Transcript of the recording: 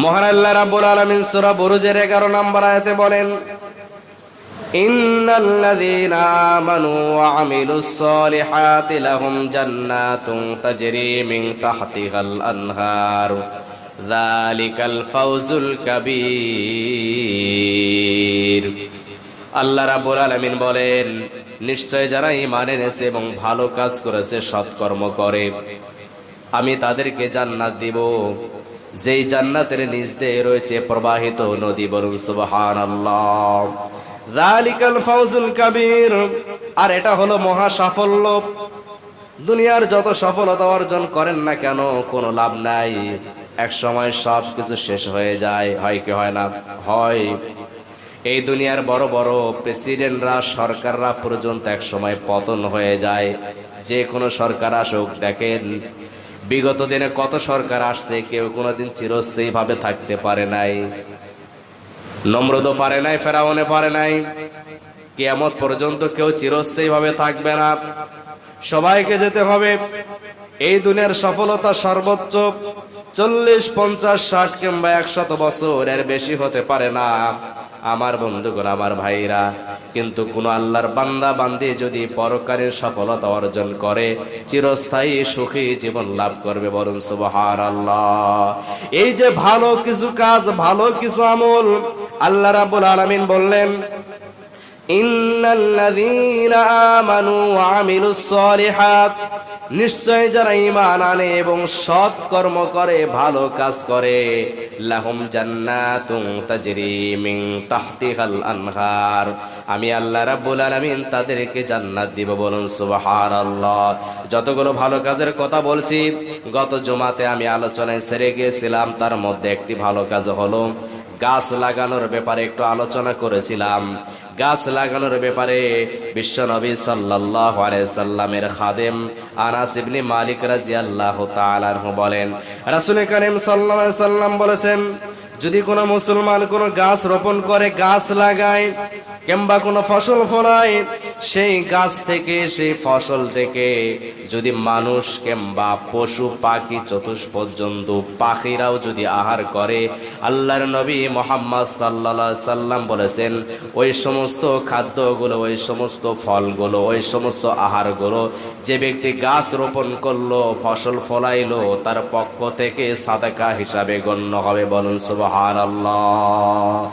মহান আল্লাহ রাব্বুল আলামিন সূরা বুরুজের 11 নম্বর আয়াতে বলেন, ইন্নাল্লাযীনা আমানু ওয়া আমিলুস সালিহাতি লাহুম জান্নাতুন তাজরি মিন তাহতিহাল আনহার, যালিকাল ফাওজুল কাবীর। আল্লাহ রাব্বুল আলামিন বলেন, নিশ্চয় যারা ঈমান এনেছে এবং ভালো কাজ করেছে সৎকর্ম করে। আমি তাদেরকে জান্নাত দিব। যেই জান্নাতের নিচ দিয়ে রয়েছে প্রবাহিত নদী বলুন, সুবহানাল্লাহ। যালিকাল ফাউজুল কাবীর। আর এটা হলো মহা সাফল্য। দুনিয়ার যত সফলতা অর্জন করেন না কেন, কোনো লাভ নাই। এক সময় সব কিছু শেষ হয়ে যায়, হয় কি হয় না? হয়। এই দুনিয়ার বড় বড় প্রেসিডেন্টরা, সরকাররা পর্যন্ত এক সময় পতন হয়ে যায়। যে কোনো সরকার আসুক, দেখেন বিগত দিনে কত সরকার আসছে, কেউ কোনোদিন চিরস্থায়ী ভাবে থাকতে পারে নাই। নম্রদও পারে নাই ফেরাউনে পারে নাই। কেয়ামত পর্যন্ত কেউ চিরস্থায়ী ভাবে থাকবে না। সবাইকে যেতে হবে। এই দুনিয়ার সফলতা সর্বোচ্চ চল্লিশ, পঞ্চাশ, ষাট কিংবা একশত বছর এর বেশি হতে পারে না। আমার বন্ধুগণ, আমার ভাইরা, কিন্তু কোন আল্লাহর বান্দা বান্দি যদি পরকারের সফলতা অর্জন করে, চিরস্থায়ী সুখী জীবন লাভ করবে বরং সুবহান আল্লাহ এই যে ভালো কিছু কাজ, ভালো কিছু আমল, আল্লাহ রাব্বুল আলামিন বললেন, ইন্নাল্লাযীনা আমানু ওয়া আমিলুস সালিহাত। নিশ্চয় যারা ইমান আনে এবং সৎ কর্ম করে, ভালো কাজ করে, লাহুম জান্নাতুন তাজরি মিন তাহতিহাল আনহার। আমি আল্লাহ রাব্বুল আলামিন তাদেরকে জান্নাত দিব বলুন, সুবহানাল্লাহ। যতগুলো ভালো কাজের কথা বলছি, গত জুমাতে আমি আলোচনায় সেরে গিয়েছিলাম, তার মধ্যে একটি ভালো কাজ হলো গাছ লাগানোর ব্যাপারে একটু আলোচনা করেছিলাম। গাছ লাগানোর ব্যাপারে বিশ্ব নবী সাল্লাহ সাল্লামের খাদেম আনাস মালিক রাজি আল্লাহ বলেন, রাসুল করিম সাল্লাল্লাহু সাল্লাম বলেছেন, যদি কোনো মুসলমান কোন গাছ রোপণ করে গাছ লাগায় কিংবা কোনো ফসল ফলায় সেই গাছ থেকে, সেই ফসল থেকে যদি মানুষ কিংবা পশু, পাখি চতুষ্পদ জন্তু পাখিরাও যদি আহার করে, আল্লাহর নবী মোহাম্মদ সাল্লা সাল্লাম বলেছেন, ওই সমস্ত খাদ্যগুলো, ওই সমস্ত ফলগুলো, ওই সমস্ত আহারগুলো যে ব্যক্তি গাছ রোপণ করল, ফসল ফলাইলো, তার পক্ষ থেকে সাদাকা হিসাবে গণ্য হবে বলুন সুবহানাল্লাহ।